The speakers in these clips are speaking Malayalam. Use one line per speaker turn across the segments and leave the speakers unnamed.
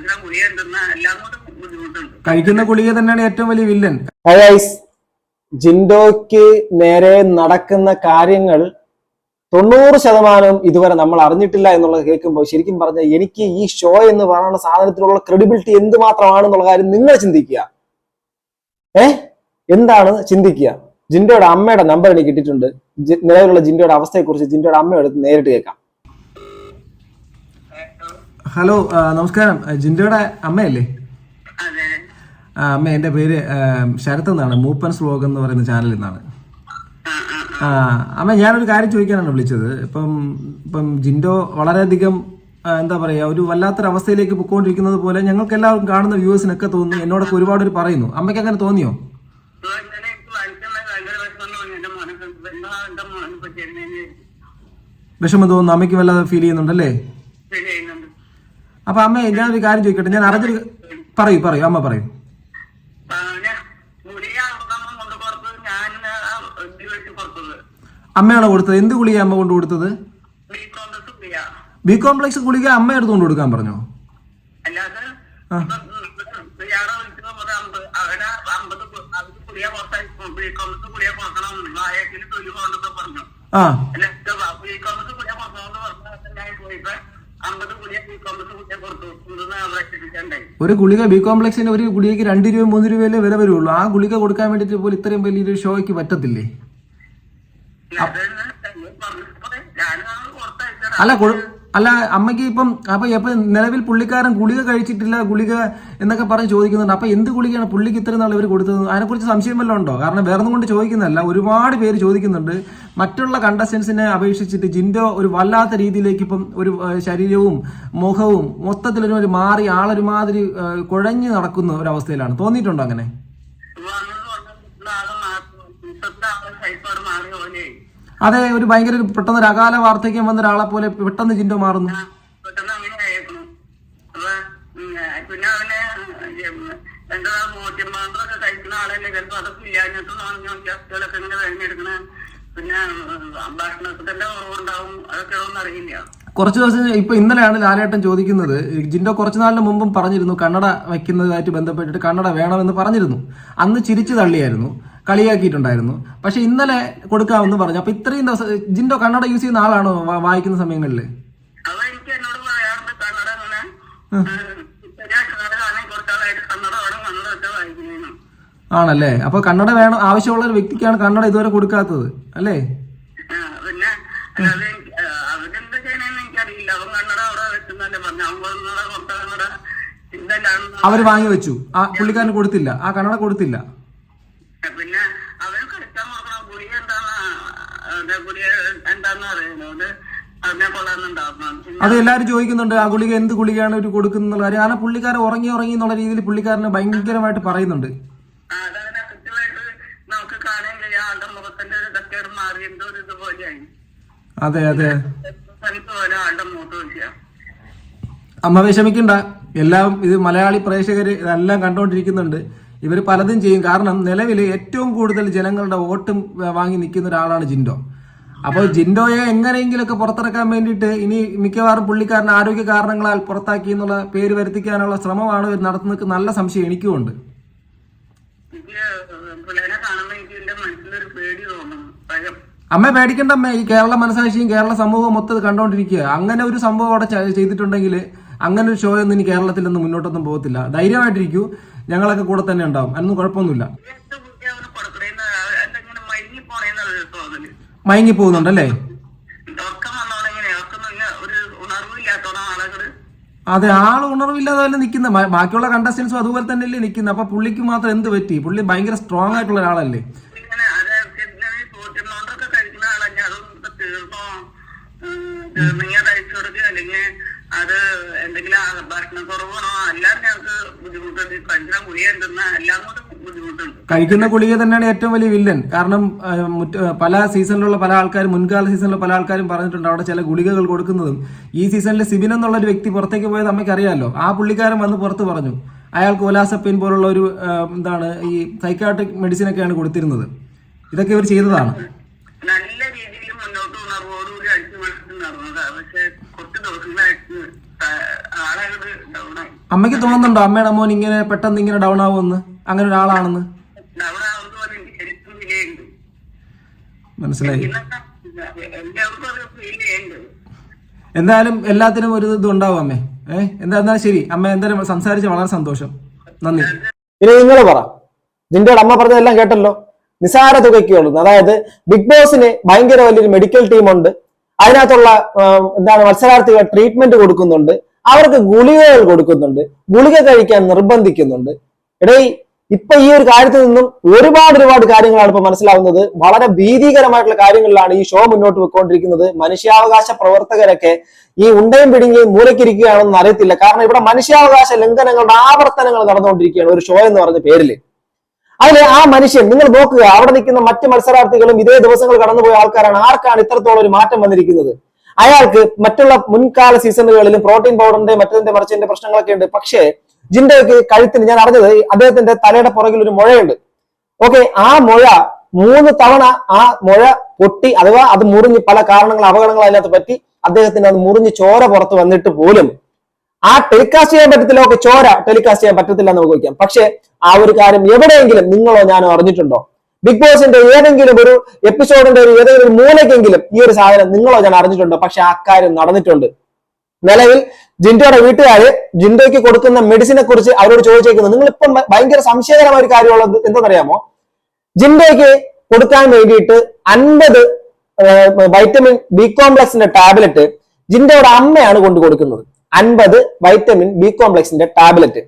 അഞ്ചാം ഗുളിക എന്തെന്ന എല്ലാം കൊണ്ടും ബുദ്ധിമുട്ടുണ്ട്.
കഴിക്കുന്ന ഗുളിക തന്നെയാണ് ഏറ്റവും വലിയ വില്ലൻ.
ജിൻഡോയ്ക്ക് നേരെ നടക്കുന്ന കാര്യങ്ങൾ തൊണ്ണൂറ് ശതമാനം ഇതുവരെ നമ്മൾ അറിഞ്ഞിട്ടില്ല എന്നുള്ളത് കേൾക്കുമ്പോൾ ശരിക്കും പറഞ്ഞാൽ എനിക്ക് ഈ ഷോ എന്ന് പറയുന്ന സാധനത്തിലുള്ള ക്രെഡിബിലിറ്റി എന്തുമാത്രമാണെന്നുള്ള കാര്യം നിങ്ങൾ ചിന്തിക്കുക. ഏ? എന്താണ് ചിന്തിക്കുക? ജിൻഡോയുടെ അമ്മയുടെ നമ്പർ എനിക്ക് കിട്ടിയിട്ടുണ്ട്. നിലവിലുള്ള ജിൻഡോയുടെ അവസ്ഥയെക്കുറിച്ച് ജിൻഡോയുടെ അമ്മയോട് നേരിട്ട് കേൾക്കാം.
ഹലോ നമസ്കാരം. ജിൻഡയുടെ അമ്മയല്ലേ? അമ്മ എന്റെ പേര് ശരത് എന്നാണ്. മൂപ്പൻസ് വ്ലോഗ് എന്ന് പറയുന്ന ചാനലിൽ നിന്നാണ്.
ആ
അമ്മ ഞാനൊരു കാര്യം ചോദിക്കാനാണ് വിളിച്ചത്. ഇപ്പം ഇപ്പം ജിൻഡോ വളരെയധികം എന്താ പറയുക ഒരു വല്ലാത്തൊരു അവസ്ഥയിലേക്ക് പൊക്കോണ്ടിരിക്കുന്നത് പോലെ ഞങ്ങൾക്ക് എല്ലാവർക്കും കാണുന്ന വ്യൂവേഴ്സിനൊക്കെ തോന്നുന്നു. എന്നോടൊക്കെ ഒരുപാട് പേര് പറയുന്നു. അമ്മയ്ക്ക് അങ്ങനെ തോന്നിയോ?
വിഷമം
തോന്നുന്നു. അമ്മയ്ക്ക് വല്ലാതെ ഫീൽ ചെയ്യുന്നുണ്ടല്ലേ? അപ്പൊ അമ്മ ഞാനൊരു കാര്യം ചോദിക്കട്ടെ? ഞാൻ അറിഞ്ഞൊരു പറയൂ പറയൂ. അമ്മ പറയൂ. അമ്മയാണോ കൊടുത്തത്? എന്ത് ഗുളിക അമ്മ കൊണ്ട് കൊടുത്തത്?
ബി
കോംപ്ലക്സ് ഗുളിക. അമ്മ എടുത്ത് കൊണ്ട് കൊടുക്കാൻ പറഞ്ഞോ? ആ. ഒരു ഗുളിക ബി കോംപ്ലക്സിന് ഒരു ഗുളികയ്ക്ക് രണ്ട് രൂപ മൂന്ന് രൂപയല്ലേ വില വരുള്ളൂ. ആ ഗുളിക കൊടുക്കാൻ വേണ്ടിട്ട് പോലും ഇത്രയും വലിയൊരു ഷോയ്ക്ക് പറ്റത്തില്ലേ? അല്ല അല്ല അമ്മയ്ക്ക് ഇപ്പം അപ്പൊ എപ്പൊ നിലവിൽ പുള്ളിക്കാരൻ ഗുളിക കഴിച്ചിട്ടില്ല ഗുളിക എന്നൊക്കെ പറഞ്ഞ് ചോദിക്കുന്നുണ്ട്. അപ്പൊ എന്ത് ഗുളികയാണ് പുള്ളിക്ക് ഇത്രയും നാൾ ഇവർ കൊടുത്തത്? അതിനെക്കുറിച്ച് സംശയം വല്ലതും ഉണ്ടോ? കാരണം വേറെ കൊണ്ട് ചോദിക്കുന്നതല്ല. ഒരുപാട് പേര് ചോദിക്കുന്നുണ്ട്. മറ്റുള്ള കണ്ടസ്റ്റൻസിനെ അപേക്ഷിച്ചിട്ട് ജിൻഡോ ഒരു വല്ലാത്ത രീതിയിലേക്ക് ഇപ്പം ഒരു ശരീരവും മുഖവും മൊത്തത്തിൽ ഒരു മാറി ആളൊരുമാതിരി കുഴഞ്ഞു നടക്കുന്ന ഒരു അവസ്ഥയിലാണ് തോന്നിയിട്ടുണ്ടോ അങ്ങനെ
വന്നിട്ടുള്ള ആൾ മാറി ഇപ്പത്തെ ആൾ സൈക്കോട് മാറിയ പോലെ
അതെ ഒരു ഭയങ്കര ഒരു പെട്ടെന്ന് ഒരു അകാല വാർദ്ധക്യം വന്ന ഒരാളെ പോലെ പെട്ടെന്ന് ചിന്ത മാറുന്നു.
പിന്നെ അവന് എന്താ മോട്ടിമാണ്ടൊക്കെ കഴിക്കുന്ന ആളല്ലേ? ചിലപ്പോ അതൊക്കെ ഇല്ലാഞ്ഞിട്ട് ഗ്യാസുകളൊക്കെ ഇങ്ങനെ വേണമെടുക്കണ പിന്നെ ഉം, ഭക്ഷണത്തിന്റെ കുറവുണ്ടാവും അതൊക്കെ ഒന്നും അറിയില്ല.
കുറച്ച് ദിവസം ഇപ്പൊ ഇന്നലെയാണ് ലാലേട്ടൻ ചോദിക്കുന്നത് ജിൻഡോ കുറച്ചു നാളിന് മുമ്പും പറഞ്ഞിരുന്നു കണ്ണട വെക്കുന്നതായിട്ട് ബന്ധപ്പെട്ടിട്ട് കണ്ണട വേണമെന്ന് പറഞ്ഞിരുന്നു. അന്ന് ചിരിച്ചു തള്ളിയായിരുന്നു. കളിയാക്കിയിട്ടുണ്ടായിരുന്നു. പക്ഷെ ഇന്നലെ കൊടുക്കാമെന്ന് പറഞ്ഞു. അപ്പൊ ഇത്രയും ദിവസം ജിൻഡോ കന്നഡ യൂസ് ചെയ്യുന്ന ആളാണോ വായിക്കുന്ന സമയങ്ങളിൽ ആണല്ലേ? അപ്പൊ കന്നഡ വേണം ആവശ്യമുള്ള ഒരു വ്യക്തിക്കാണ് കന്നഡ ഇതുവരെ കൊടുക്കാത്തത് അല്ലേ? അവർ വാങ്ങി വെച്ചു. ആ പുള്ളിക്കാരന് കൊടുത്തില്ല. ആ കന്നഡ കൊടുത്തില്ല
പിന്നെ അവന് കളിക്കാൻ നോക്കണം ഗുളിക എന്താന്ന് അത് ഗുളിക എന്താന്ന്
അത് എല്ലാവരും ചോദിക്കുന്നുണ്ട് ആ ഗുളിക എന്ത് ഗുളികയാണ് ഒരു കൊടുക്കുന്ന കാര്യം. കാരണം പുള്ളിക്കാരൻ ഉറങ്ങി ഉറങ്ങി എന്നുള്ള രീതിയിൽ പുള്ളിക്കാരനെ ഭയങ്കരമായിട്ട് പറയുന്നുണ്ട്.
അതങ്ങനെ നമുക്ക് കാണാൻ കഴിയാം ആളുടെ മുഖത്തിന്റെ ഇതൊക്കെ ഒരു മാറി എന്തോ ഒരു ഇതുപോലെയായി.
അതെ അതെ.
എനിക്ക് പോലെ ആളുടെ മുഖത്ത് നോക്കിയാ
അമ്മ വിഷമിക്കണ്ട. എല്ലാം ഇത് മലയാളി പ്രേക്ഷകര് ഇതെല്ലാം കണ്ടുകൊണ്ടിരിക്കുന്നുണ്ട് ഇവർ പലതും ചെയ്യും. കാരണം നിലവിൽ ഏറ്റവും കൂടുതൽ ജനങ്ങളുടെ വോട്ടും വാങ്ങി നിൽക്കുന്ന ഒരാളാണ് ജിൻഡോ. അപ്പോൾ ജിൻഡോയെ എങ്ങനെയെങ്കിലുമൊക്കെ പുറത്തിറക്കാൻ വേണ്ടിയിട്ട് ഇനി മിക്കവാറും പുള്ളിക്കാരൻ ആരോഗ്യ കാരണങ്ങളാൽ പുറത്താക്കി എന്നുള്ള പേര് വരുത്തിക്കാനുള്ള ശ്രമമാണ് നടത്തുന്ന നടത്തുന്നത് നല്ല സംശയം എനിക്കുമുണ്ട് അമ്മ പേടിക്കണ്ട അമ്മ. ഈ കേരള മനസാക്ഷിയും കേരള സമൂഹവും മൊത്തം കണ്ടോണ്ടിരിക്കുക അങ്ങനെ ഒരു സംഭവം അവിടെ ചെയ്തിട്ടുണ്ടെങ്കിൽ അങ്ങനെ ഒരു ഷോ ഒന്നും ഇനി കേരളത്തിൽ നിന്ന് മുന്നോട്ടൊന്നും പോകത്തില്ല. ധൈര്യമായിട്ടിരിക്കൂ. ഞങ്ങളൊക്കെ കൂടെ തന്നെ ഉണ്ടാവും. അതൊന്നും കുഴപ്പമൊന്നുമില്ല
എന്ത് ബുദ്ധി അവന് കൊടുക്കണേന്ന് എന്തെങ്കിലും മയങ്ങി പോണേന്നുള്ളൊരു തോന്നൽ
മയങ്ങി പോകുന്നുണ്ടല്ലേ അതെ ആൾ ഉണർവില്ലാതെ തന്നെ നിൽക്കുന്ന ബാക്കിയുള്ള കണ്ടസ്റ്റൻസും അതുപോലെ തന്നെയല്ലേ നിൽക്കുന്നത് അപ്പൊ പുള്ളിക്ക് മാത്രം എന്ത് പറ്റി? പുള്ളി ഭയങ്കര സ്ട്രോങ് ആയിട്ടുള്ള ഒരാളല്ലേ?
അത് എന്തെങ്കിലും ഭക്ഷണക്കുറവാണോ ഭക്ഷണ കുറവാണോ എല്ലാം ഞങ്ങൾക്ക് ബുദ്ധിമുട്ടുണ്ട്. കഴിക്കുന്ന ഗുളിക എന്തെന്നാ? എല്ലാം കൊണ്ടും
കഴിക്കുന്ന ഗുളിക തന്നെയാണ് ഏറ്റവും വലിയ വില്ലൻ. കാരണം പല സീസണിലുള്ള പല ആൾക്കാരും മുൻകാല സീസണിലുള്ള പല ആൾക്കാരും പറഞ്ഞിട്ടുണ്ട് അവിടെ ചില ഗുളികകൾ കൊടുക്കുന്നതും. ഈ സീസണിലെ സിബിൻ എന്നുള്ള ഒരു വ്യക്തി പുറത്തേക്ക് പോയത് അമ്മയ്ക്ക് അറിയാമല്ലോ ആ പുള്ളിക്കാരൻ വന്ന് പുറത്ത് പറഞ്ഞു. അയാൾക്ക് ഒലാസപ്പിൻ പോലുള്ള ഒരു എന്താണ് ഈ സൈക്കാട്രിക് മെഡിസിൻ ഒക്കെയാണ് കൊടുത്തിരുന്നത്. ഇതൊക്കെ ഇവർ ചെയ്തതാണ്.
നല്ല രീതിയിൽ മുന്നോട്ട് ഉണർവോടുകൂടി അടിച്ചു പക്ഷെ കുറച്ച് ദിവസങ്ങളായിട്ട് ഡൗൺ
അമ്മയ്ക്ക് തോന്നുന്നുണ്ടോ? അമ്മയുടെ മോൻ ഇങ്ങനെ പെട്ടെന്ന് ഇങ്ങനെ ഡൗൺ ആവുമെന്ന്? അങ്ങനെ ഒരാളാണെന്ന്? മനസ്സിലായി. എന്തായാലും എല്ലാത്തിനും ഒരു ഇത് ഉണ്ടാവും അമ്മേ. ഏഹ് എന്താ ശരി. അമ്മ എന്തായാലും സംസാരിച്ച് വളരെ സന്തോഷം. നന്ദി.
ഇനി നിങ്ങൾ പറ. ജിൻഡോയുടെ അമ്മ പറഞ്ഞതെല്ലാം കേട്ടല്ലോ. നിസാര തുകയ്ക്ക് ഉള്ളൂ അതായത് ബിഗ് ബോസിന് ഭയങ്കര വലിയൊരു മെഡിക്കൽ ടീമുണ്ട് അതിനകത്തുള്ള എന്താണ് മത്സരാർത്ഥികൾ ട്രീറ്റ്മെന്റ് കൊടുക്കുന്നുണ്ട്. അവർക്ക് ഗുളികകൾ കൊടുക്കുന്നുണ്ട്. ഗുളിക കഴിക്കാൻ നിർബന്ധിക്കുന്നുണ്ട്. എടേ ഇപ്പൊ ഈ ഒരു കാര്യത്തിൽ നിന്നും ഒരുപാട് ഒരുപാട് കാര്യങ്ങളാണ് ഇപ്പൊ മനസ്സിലാവുന്നത്. വളരെ ഭീതികരമായിട്ടുള്ള കാര്യങ്ങളിലാണ് ഈ ഷോ മുന്നോട്ട് പോയിക്കൊണ്ടിരിക്കുന്നത്. മനുഷ്യാവകാശ പ്രവർത്തകരൊക്കെ ഈ ഉണ്ടയും പിടിങ്ങി മൂലക്കിരിക്കുകയാണെന്ന് അറിയത്തില്ല. കാരണം ഇവിടെ മനുഷ്യാവകാശ ലംഘനങ്ങളുടെ ആവർത്തനങ്ങൾ നടന്നുകൊണ്ടിരിക്കുകയാണ് ഒരു ഷോ എന്ന് പറഞ്ഞ പേരിൽ അതിന് ആ മനുഷ്യൻ നിങ്ങൾ നോക്കുക അവിടെ നിൽക്കുന്ന മറ്റ് മത്സരാർത്ഥികളും ഇതേ ദിവസങ്ങൾ കടന്നുപോയ ആൾക്കാരാണ്. ആർക്കാണ് ഇത്രത്തോളം ഒരു മാറ്റം വന്നിരിക്കുന്നത്? അയാൾക്ക് മറ്റുള്ള മുൻകാല സീസണുകളിലും പ്രോട്ടീൻ പൗഡറിന്റെ മറ്റതിന്റെ മറിച്ചതിന്റെ പ്രശ്നങ്ങളൊക്കെ ഉണ്ട്. പക്ഷേ ജിൻഡോയ്ക്ക് കഴുത്തിന് ഞാൻ അറിഞ്ഞത് അദ്ദേഹത്തിന്റെ തലയുടെ പുറകിൽ ഒരു മുഴയുണ്ട്. ഓക്കെ ആ മുഴ മൂന്ന് തവണ ആ മുഴ പൊട്ടി അഥവാ അത് മുറിഞ്ഞ് പല കാരണങ്ങൾ അപകടങ്ങൾ അതിനകത്ത് പറ്റി അദ്ദേഹത്തിന് അത് മുറിഞ്ഞ് ചോര പുറത്ത് വന്നിട്ട് പോലും ആ ടെലികാസ്റ്റ് ചെയ്യാൻ പറ്റത്തില്ല. ഒക്കെ ചോര ടെലികാസ്റ്റ് ചെയ്യാൻ പറ്റത്തില്ല എന്ന് നമുക്ക് വയ്ക്കാം. പക്ഷെ ആ ഒരു കാര്യം എവിടെയെങ്കിലും നിങ്ങളോ ഞാനോ അറിഞ്ഞിട്ടുണ്ടോ? ബിഗ് ബോസിന്റെ ഏതെങ്കിലും ഒരു എപ്പിസോഡിന്റെ ഒരു ഏതെങ്കിലും ഒരു മൂലക്കെങ്കിലും ഈ ഒരു സാധനം നിങ്ങളോ ഞാൻ അറിഞ്ഞിട്ടുണ്ടോ? പക്ഷെ ആ കാര്യം നടന്നിട്ടുണ്ട്. നിലവിൽ ജിൻഡോയുടെ വീട്ടുകാര് ജിൻഡോയ്ക്ക് കൊടുക്കുന്ന മെഡിസിനെ കുറിച്ച് അവരോട് ചോദിച്ചേക്കുന്നത് നിങ്ങൾ ഇപ്പം ഭയങ്കര സംശയകരമായ ഒരു കാര്യമുള്ളത് എന്തെന്നറിയാമോ? ജിൻഡോയ്ക്ക് കൊടുക്കാൻ വേണ്ടിയിട്ട് അൻപത് വൈറ്റമിൻ ബി കോംപ്ലക്സിന്റെ ടാബ്ലറ്റ് ജിൻഡോയുടെ അമ്മയാണ് കൊണ്ടു കൊടുക്കുന്നത്. അൻപത് വൈറ്റമിൻ ബി കോംപ്ലക്സിന്റെ ടാബ്ലറ്റ്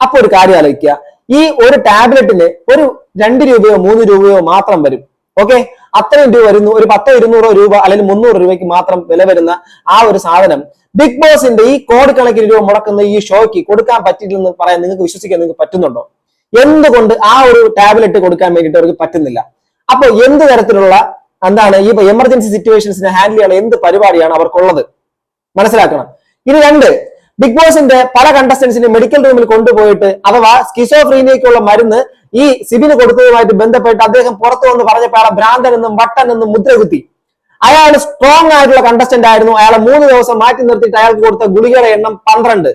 അപ്പൊ ഒരു കാര്യം ആലോചിക്കുക. ഈ ഒരു ടാബ്ലറ്റിന് ഒരു രണ്ട് രൂപയോ മൂന്ന് രൂപയോ മാത്രം വരും. ഓക്കെ അത്രയും രൂപ വരുന്നു. ഒരു പത്തോ ഇരുന്നൂറോ രൂപ അല്ലെങ്കിൽ മുന്നൂറ് രൂപയ്ക്ക് മാത്രം വില വരുന്ന ആ ഒരു സാധനം ബിഗ് ബോസിന്റെ ഈ കോടിക്കണക്കിന് രൂപ മുടക്കുന്ന ഈ ഷോയ്ക്ക് കൊടുക്കാൻ പറ്റില്ലെന്ന് പറയാൻ നിങ്ങൾക്ക് വിശ്വസിക്കാൻ നിങ്ങൾക്ക് പറ്റുന്നുണ്ടോ? എന്തുകൊണ്ട് ആ ഒരു ടാബ്ലറ്റ് കൊടുക്കാൻ വേണ്ടിയിട്ട് അവർക്ക് പറ്റുന്നില്ല? അപ്പോൾ എന്ത് തരത്തിലുള്ള എന്താണ് ഈ എമർജൻസി സിറ്റുവേഷൻസിനെ ഹാൻഡിൽ ചെയ്യാനുള്ള എന്ത് പരിപാടിയാണ് അവർക്കുള്ളത്? മനസ്സിലാക്കണം. ഇനി രണ്ട് ബിഗ് ബോസിന്റെ പല കണ്ടസ്റ്റൻസിനെ മെഡിക്കൽ റൂമിൽ കൊണ്ടുപോയിട്ട് അഥവാ സ്കിസോഫ്രീനിയക്കുള്ള മരുന്ന് ഈ സിബിന് കൊടുത്തതുമായിട്ട് ബന്ധപ്പെട്ട് അദ്ദേഹം പുറത്തു വന്ന് പറഞ്ഞപ്പോൾ അയാളെ ഭ്രാന്തൻ എന്നും വട്ടൻ എന്നും മുദ്ര കുത്തി. അയാൾ സ്ട്രോങ് ആയിട്ടുള്ള കണ്ടസ്റ്റന്റ് ആയിരുന്നു. അയാളെ മൂന്ന് ദിവസം മാറ്റി നിർത്തിയിട്ട് അയാൾക്ക് കൊടുത്ത ഗുളികയുടെ എണ്ണം പന്ത്രണ്ട്.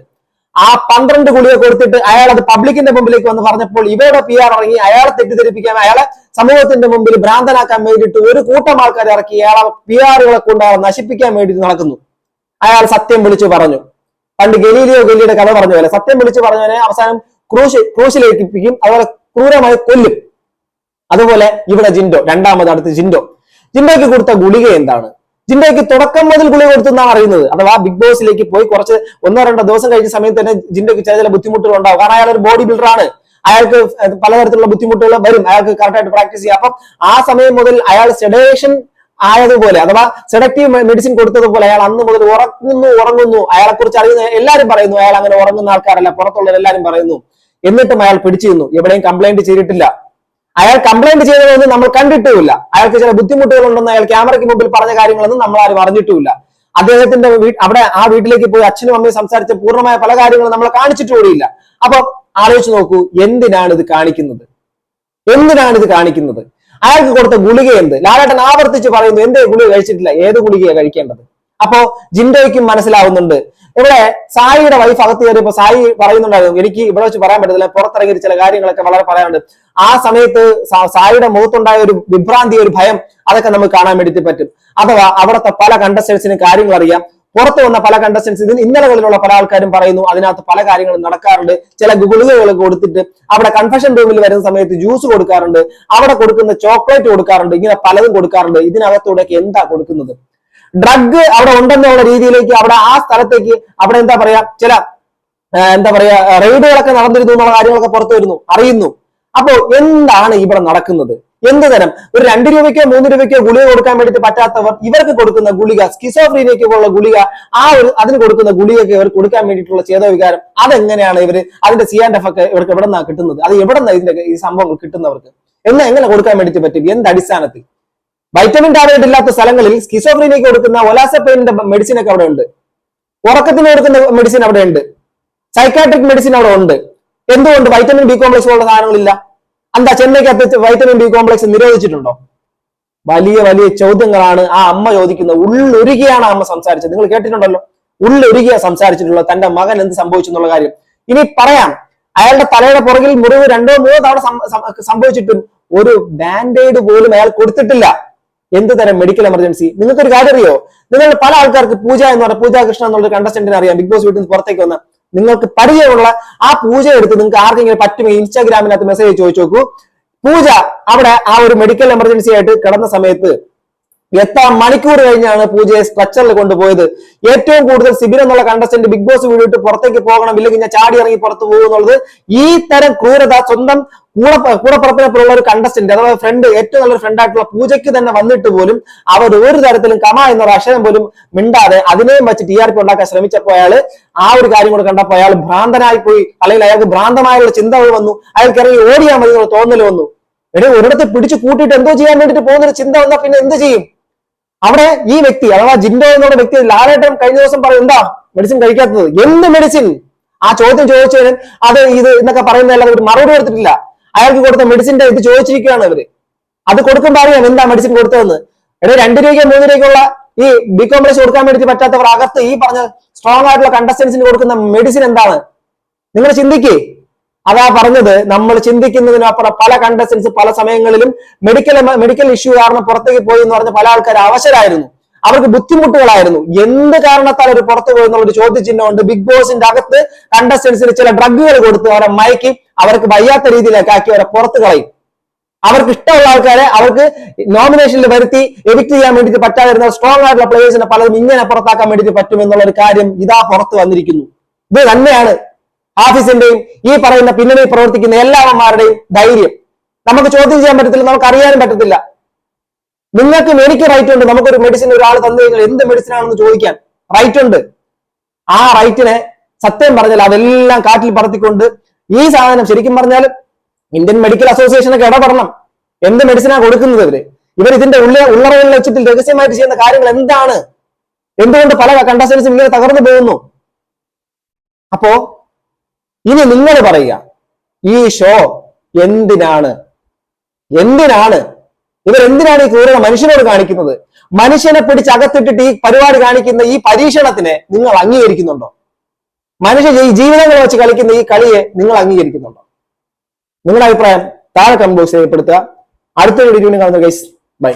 ആ പന്ത്രണ്ട് ഗുളിക കൊടുത്തിട്ട് അയാൾ അത് പബ്ലിക്കിന്റെ മുമ്പിലേക്ക് വന്ന് പറഞ്ഞപ്പോൾ ഇവരുടെ പി ആർ ഇറങ്ങി അയാളെ തെറ്റിദ്ധരിപ്പിക്കാൻ അയാളെ സമൂഹത്തിന്റെ മുമ്പിൽ ഭ്രാന്തനാക്കാൻ വേണ്ടിയിട്ട് ഒരു കൂട്ടം ആൾക്കാർ ഇറക്കി അയാളെ പി ആറുകളെ കൊണ്ട് അയാളെ നശിപ്പിക്കാൻ വേണ്ടിയിട്ട് നടക്കുന്നു. അയാൾ സത്യം വിളിച്ചു പറഞ്ഞു. പണ്ട് ഗലീലിയോ ഗലിയുടെ കഥ പറഞ്ഞു പോലെ സത്യം വിളിച്ചു പറഞ്ഞവനെ അവസാനം ക്രൂശ് ക്രൂശിലേക്കിപ്പിക്കും. അതുപോലെ ക്രൂരമായി കൊല്ലും. അതുപോലെ ഇവിടെ ജിൻഡോ രണ്ടാമത് അടുത്ത് ജിൻഡോ. ജിൻഡോയ്ക്ക് കൊടുത്ത ഗുളിക എന്താണ്? ജിൻഡോയ്ക്ക് തുടക്കം മുതൽ ഗുളിക കൊടുത്തെന്നാണ് അറിയുന്നത്. അഥവാ ബിഗ് ബോസിലേക്ക് പോയി കുറച്ച് ഒന്നോ രണ്ടോ ദിവസം കഴിഞ്ഞ സമയത്ത് തന്നെ ജിൻഡോയ്ക്ക് ചില ചില ബുദ്ധിമുട്ടുകൾ ഉണ്ടാവും. കാരണം അയാൾ ഒരു ബോഡി ബിൽഡർ ആണ്. അയാൾക്ക് പലതരത്തിലുള്ള ബുദ്ധിമുട്ടുകൾ വരും. അയാൾക്ക് കറക്റ്റായിട്ട് പ്രാക്ടീസ് ചെയ്യാം. അപ്പം ആ സമയം മുതൽ അയാൾ സെഡേഷൻ ആയതുപോലെ അഥവാ സെഡക്റ്റീവ് മെഡിസിൻ കൊടുത്തതുപോലെ അയാൾ അന്ന് മുതൽ ഉറങ്ങുന്നു ഉറങ്ങുന്നു. അയാളെ കുറിച്ച് അറിയുന്ന എല്ലാവരും പറയുന്നു അയാൾ അങ്ങനെ ഉറങ്ങുന്ന ആൾക്കാരല്ല. പുറത്തുള്ളവർ എല്ലാവരും പറയുന്നു. എന്നിട്ടും അയാൾ പിടിച്ചു നിന്നു. എവിടെയും കംപ്ലൈന്റ് ചെയ്തിട്ടില്ല. അയാൾ കംപ്ലൈന്റ് ചെയ്തതൊന്നും നമ്മൾ കണ്ടിട്ടുമില്ല. അയാൾക്ക് ചില ബുദ്ധിമുട്ടുകൾ ഉണ്ടെന്ന് അയാൾ ക്യാമറയ്ക്ക് മുമ്പിൽ പറഞ്ഞ കാര്യങ്ങളൊന്നും നമ്മൾ ആരും അറിഞ്ഞിട്ടുമില്ല. അദ്ദേഹത്തിന്റെ അവിടെ ആ വീട്ടിലേക്ക് പോയി അച്ഛനും അമ്മയും സംസാരിച്ച പൂർണമായ പല കാര്യങ്ങളും നമ്മളെ കാണിച്ചിട്ട് കൂടിയില്ല അപ്പൊ ആലോചിച്ച് നോക്കൂ എന്തിനാണ് ഇത് കാണിക്കുന്നത്? എന്തിനാണ് ഇത് കാണിക്കുന്നത്? അയാൾക്ക് കൊടുത്ത ഗുളിക എന്ത്? ലാലേട്ടൻ ആവർത്തിച്ച് പറയുന്നു എന്തേ ഗുളിക കഴിച്ചിട്ടില്ല? ഏത് ഗുളികയാണ് കഴിക്കേണ്ടത്? അപ്പോ ജിൻഡോയ്ക്കും മനസ്സിലാവുന്നുണ്ട്. ഇവിടെ സായിയുടെ വൈഫ് അകത്ത് കയറിയപ്പോ സായി പറയുന്നുണ്ടായിരുന്നു എനിക്ക് ഇവിടെ വെച്ച് പറയാൻ പറ്റത്തില്ല പുറത്തിറങ്ങി ചില കാര്യങ്ങളൊക്കെ വളരെ പറയാനുണ്ട്. ആ സമയത്ത് സായിയുടെ മുഖത്തുണ്ടായ ഒരു വിഭ്രാന്തി ഒരു ഭയം അതൊക്കെ നമുക്ക് കാണാൻ വേണ്ടി പറ്റും. അഥവാ അവിടുത്തെ പല കണ്ടസ്റ്റൻസിനും കാര്യങ്ങൾ അറിയാം. പുറത്തു വന്ന പല കണ്ടസ്റ്റൻസ് ഇതിന് ഇന്നലകളിലുള്ള പല ആൾക്കാരും പറയുന്നു അതിനകത്ത് പല കാര്യങ്ങളും നടക്കാറുണ്ട്. ചില ഗുളികകൾ കൊടുത്തിട്ട് അവിടെ കൺഫെഷൻ റൂമിൽ വരുന്ന സമയത്ത് ജ്യൂസ് കൊടുക്കാറുണ്ട്. അവിടെ കൊടുക്കുന്ന ചോക്ലേറ്റ് കൊടുക്കാറുണ്ട്. ഇങ്ങനെ പലതും കൊടുക്കാറുണ്ട്. ഇതിനകത്തൂടെയൊക്കെ എന്താ കൊടുക്കുന്നത്? ഡ്രഗ് അവിടെ ഉണ്ടെന്നുള്ള രീതിയിലേക്ക് അവിടെ ആ സ്ഥലത്തേക്ക് അവിടെ എന്താ പറയാ ചില എന്താ പറയാ റെയ്ഡുകളൊക്കെ നടന്നിരുന്നു എന്നുള്ള കാര്യങ്ങളൊക്കെ പുറത്തു വരുന്നു അറിയുന്നു. അപ്പോ എന്താണ് ഇവിടെ നടക്കുന്നത്? എന്ത് തരം? ഒരു രണ്ട് രൂപയ്ക്കോ മൂന്ന് രൂപയ്ക്കോ ഗുളിക കൊടുക്കാൻ വേണ്ടിയിട്ട് പറ്റാത്തവർ ഇവർക്ക് കൊടുക്കുന്ന ഗുളിക സ്കിസോഫ്രീനിയക്കുള്ള ഗുളിക ആ ഒരു അതിന് കൊടുക്കുന്ന ഗുളികയൊക്കെ ഇവർ കൊടുക്കാൻ വേണ്ടിയിട്ടുള്ള ചേതോവികാരം അതെങ്ങനെയാണ് ഇവർ അതിന്റെ സി ആൻഡ് എഫ് ഒക്കെ ഇവർക്ക് എവിടെ നിന്നാണ് കിട്ടുന്നത്? അത് എവിടെ നിന്നാണ് ഇതിന്റെ ഈ സംഭവങ്ങൾ കിട്ടുന്നവർക്ക്? എന്ന് എങ്ങനെ കൊടുക്കാൻ വേണ്ടിയിട്ട് പറ്റും? എന്ത് അടിസ്ഥാനത്തിൽ? വൈറ്റമിൻ ടാബ്ലറ്റ് ഇല്ലാത്ത സ്ഥലങ്ങളിൽ സ്കിസോഫ്രീനിക്ക് കൊടുക്കുന്ന ഒലാസപ്പൈനിന്റെ മെഡിസിൻ ഒക്കെ അവിടെ ഉണ്ട്. ഉറക്കത്തിന് കൊടുക്കുന്ന മെഡിസിൻ അവിടെ ഉണ്ട്. സൈക്കാട്രിക് മെഡിസിൻ അവിടെ ഉണ്ട്. എന്തുകൊണ്ട്? വൈറ്റമിൻ ബി കോംപ്ലക്സ് പോലുള്ള സാധനങ്ങളില്ല. എന്താ ചെന്നൈക്കകത്ത് വൈറ്റമിൻ ബി കോംപ്ലക്സ് നിരോധിച്ചിട്ടുണ്ടോ? വലിയ വലിയ ചോദ്യങ്ങളാണ് ആ അമ്മ ചോദിക്കുന്നത്. ഉള്ളൊരുകിയാണ് അമ്മ സംസാരിച്ചത്. നിങ്ങൾ കേട്ടിട്ടുണ്ടല്ലോ. ഉള്ളൊരുകിയ സംസാരിച്ചിട്ടുള്ളത്. തന്റെ മകൻ എന്ത് സംഭവിച്ചു എന്നുള്ള കാര്യം. ഇനി പറയാം. അയാളുടെ തലയുടെ പുറകിൽ മുറിവ് രണ്ടോ മൂന്നോ തവണ സംഭവിച്ചിട്ടും ഒരു ബാൻഡേഡ് പോലും അയാൾ കൊടുത്തിട്ടില്ല. എന്ത് തരം മെഡിക്കൽ എമർജൻസി നിങ്ങൾക്ക് ഒരു കാര്യം അറിയോ നിങ്ങൾ പല ആൾക്കാർക്ക് പൂജ എന്ന് പറഞ്ഞ പൂജ കൃഷ്ണ എന്നുള്ള കണ്ടസ്റ്റന്റിനെ അറിയാം. ബിഗ് ബോസ് വീട്ടിൽ നിന്ന് പുറത്തേക്ക് വന്ന. നിങ്ങൾക്ക് പരിചയമുള്ള ആ പൂജ എടുത്ത് നിങ്ങൾക്ക് ആർക്കെങ്കിലും പറ്റുമെങ്കിൽ ഇൻസ്റ്റാഗ്രാമിനകത്ത് മെസ്സേജ് ചോദിച്ചു നോക്കൂ. പൂജ അവിടെ ആ ഒരു മെഡിക്കൽ എമർജൻസി ആയിട്ട് കിടന്ന സമയത്ത് എത്ര മണിക്കൂർ കഴിഞ്ഞാണ് പൂജയെ സ്ട്രക്ചറിൽ കൊണ്ടുപോയത്. ഏറ്റവും കൂടുതൽ സിബിൻ എന്നുള്ള കണ്ടസ്റ്റന്റ് ബിഗ് ബോസ് വീടിട്ട് പുറത്തേക്ക് പോകണം ഇല്ലെങ്കിൽ ഞാൻ ചാടി ഇറങ്ങി പുറത്തു പോകും എന്നുള്ളത് ഈ തരം ക്രൂരത സ്വന്തം കൂടെ കൂടപ്പുറപ്പിനൊപ്പമുള്ള ഒരു കണ്ടസ്റ്റന്റ് അഥവാ ഫ്രണ്ട് ഏറ്റവും നല്ലൊരു ഫ്രണ്ട് ആയിട്ടുള്ള പൂജയ്ക്ക് തന്നെ വന്നിട്ട് പോലും അവർ ഒരു തരത്തിലും കമ എന്നൊരു അക്ഷരം പോലും മിണ്ടാതെ അതിനെയും വെച്ച് ടി ആർ പി ഉണ്ടാക്കാൻ ശ്രമിച്ചപ്പോൾ അയാൾ ആ ഒരു കാര്യം കൂടെ കണ്ടപ്പോൾ അയാൾ ഭ്രാന്തനായി പോയി. അല്ലെങ്കിൽ അയാൾക്ക് ഭ്രാന്തമായുള്ള ചിന്തകൾ വന്നു. അയാൾക്ക് ഇറങ്ങി ഓടിയാൽ മതി എന്നുള്ള തോന്നൽ വന്നു. എടേ ഒരിടത്ത് പിടിച്ചു കൂട്ടിയിട്ട് എന്തോ ചെയ്യാൻ വേണ്ടിട്ട് പോകുന്ന ഒരു ചിന്ത വന്നാൽ പിന്നെ എന്ത് ചെയ്യും? അവിടെ ഈ വ്യക്തി അഥവാ ജിൻഡോ എന്നുള്ള വ്യക്തി ലാലേട്ടൻ കഴിഞ്ഞ ദിവസം പറയും എന്താ മെഡിസിൻ കഴിക്കാത്തത്? എന്ത് മെഡിസിൻ ആ ചോദ്യം ചോദിച്ചതിന് അത് ഇത് എന്നൊക്കെ പറയുന്നതല്ലാതെ ഒരു മറുപടി കൊടുത്തിട്ടില്ല. അയാൾക്ക് കൊടുത്ത മെഡിസിന്റെ ഇത് ചോദിച്ചിരിക്കുകയാണ് അവർ അത് കൊടുക്കുമ്പോൾ അറിയാം എന്താ മെഡിസിൻ കൊടുത്തതെന്ന്. എടേ രണ്ട് രൂപയ്ക്കോ മൂന്ന് രൂപയ്ക്കുള്ള ഈ ബി കോംപ്ലക്സ് കൊടുക്കാൻ വേണ്ടി പറ്റാത്തവർ അകത്ത് ഈ പറഞ്ഞ സ്ട്രോങ് ആയിട്ടുള്ള കണ്ടസ്റ്റൻസിന് കൊടുക്കുന്ന മെഡിസിൻ എന്താണ്? നിങ്ങൾ ചിന്തിക്കേ. അതാ പറഞ്ഞത് നമ്മൾ ചിന്തിക്കുന്നതിനപ്പുറം പല കണ്ടസ്റ്റൻസ് പല സമയങ്ങളിലും മെഡിക്കൽ മെഡിക്കൽ ഇഷ്യൂ കാരണം പുറത്തേക്ക് പോയി എന്ന് പറഞ്ഞ പല ആൾക്കാർ അവശരായിരുന്നു. അവർക്ക് ബുദ്ധിമുട്ടുകളായിരുന്നു. എന്ത് കാരണത്താൽ ഒരു പുറത്തു പോയി എന്നുള്ള ഒരു ചോദ്യചിഹ്നമുണ്ട് ബിഗ് ബോസിന്റെ അകത്ത് കണ്ടസ്റ്റൻസിന് ചില ഡ്രഗുകൾ കൊടുത്ത് അവരെ മയക്കി അവർക്ക് വയ്യാത്ത രീതിയിലേക്ക് ആക്കി അവരെ പുറത്ത് കളയും. അവർക്ക് ഇഷ്ടമുള്ള ആൾക്കാരെ അവർക്ക് നോമിനേഷനിൽ വരുത്തി എഡിറ്റ് ചെയ്യാൻ വേണ്ടിയിട്ട് പറ്റാതിരുന്ന സ്ട്രോങ് ആയിട്ടുള്ള പ്ലേയേഴ്സിനെ പലതും ഇങ്ങനെ പുറത്താക്കാൻ വേണ്ടിയിട്ട് പറ്റുമെന്നുള്ള ഒരു കാര്യം ഇതാ പുറത്ത് വന്നിരിക്കുന്നു. ഇത് തന്നെയാണ് ഹാഫിസിന്റെയും ഈ പറയുന്ന പിന്നണിയിൽ പ്രവർത്തിക്കുന്ന എല്ലാവന്മാരുടെയും ധൈര്യം. നമുക്ക് ചോദ്യം ചെയ്യാൻ പറ്റത്തില്ല നമുക്ക് അറിയാനും പറ്റത്തില്ല. നിങ്ങൾക്ക് എനിക്ക് റൈറ്റ് ഉണ്ട്. നമുക്കൊരു മെഡിസിൻ ഒരാൾ തന്നു കഴിഞ്ഞാൽ എന്ത് മെഡിസിൻ ആണെന്ന് ചോദിക്കാൻ റൈറ്റ് ഉണ്ട്. ആ റൈറ്റിനെ സത്യം പറഞ്ഞാൽ അതെല്ലാം കാറ്റിൽ പറത്തിക്കൊണ്ട് ഈ സാധനം ശരിക്കും പറഞ്ഞാൽ ഇന്ത്യൻ മെഡിക്കൽ അസോസിയേഷനൊക്കെ ഇടപെടണം. എന്ത് മെഡിസിനാ കൊടുക്കുന്നത് ഇവർ? ഇവർ ഇതിന്റെ ഉള്ള ഉള്ളറകളിൽ വെച്ചിട്ട് രഹസ്യമായിട്ട് ചെയ്യുന്ന കാര്യങ്ങൾ എന്താണ്? എന്തുകൊണ്ട് പല കണ്ടസ്റ്റൻസും ഇങ്ങനെ തകർന്നു പോകുന്നു? അപ്പോ ഇനി നിങ്ങൾ പറയുക ഈ ഷോ എന്തിനാണ്? എന്തിനാണ്? ഇവരെന്തിനാണ് ഈ ക്രൂരത മനുഷ്യനോട് കാണിക്കുന്നത്? മനുഷ്യനെ പിടിച്ച് അകത്തിട്ടിട്ട് ഈ പരിപാടി കാണിക്കുന്ന ഈ പരീക്ഷണത്തിനെ നിങ്ങൾ അംഗീകരിക്കുന്നുണ്ടോ? മനുഷ്യ ഈ ജീവിതങ്ങൾ വെച്ച് കളിക്കുന്ന ഈ കളിയെ നിങ്ങൾ അംഗീകരിക്കുന്നുണ്ടോ? നിങ്ങളുടെ അഭിപ്രായം താഴെ കമ്പോസ് ചെയ്യപ്പെടുത്തുക അടുത്ത വീഡിയോ കാണുന്ന ഗൈസ് ബൈ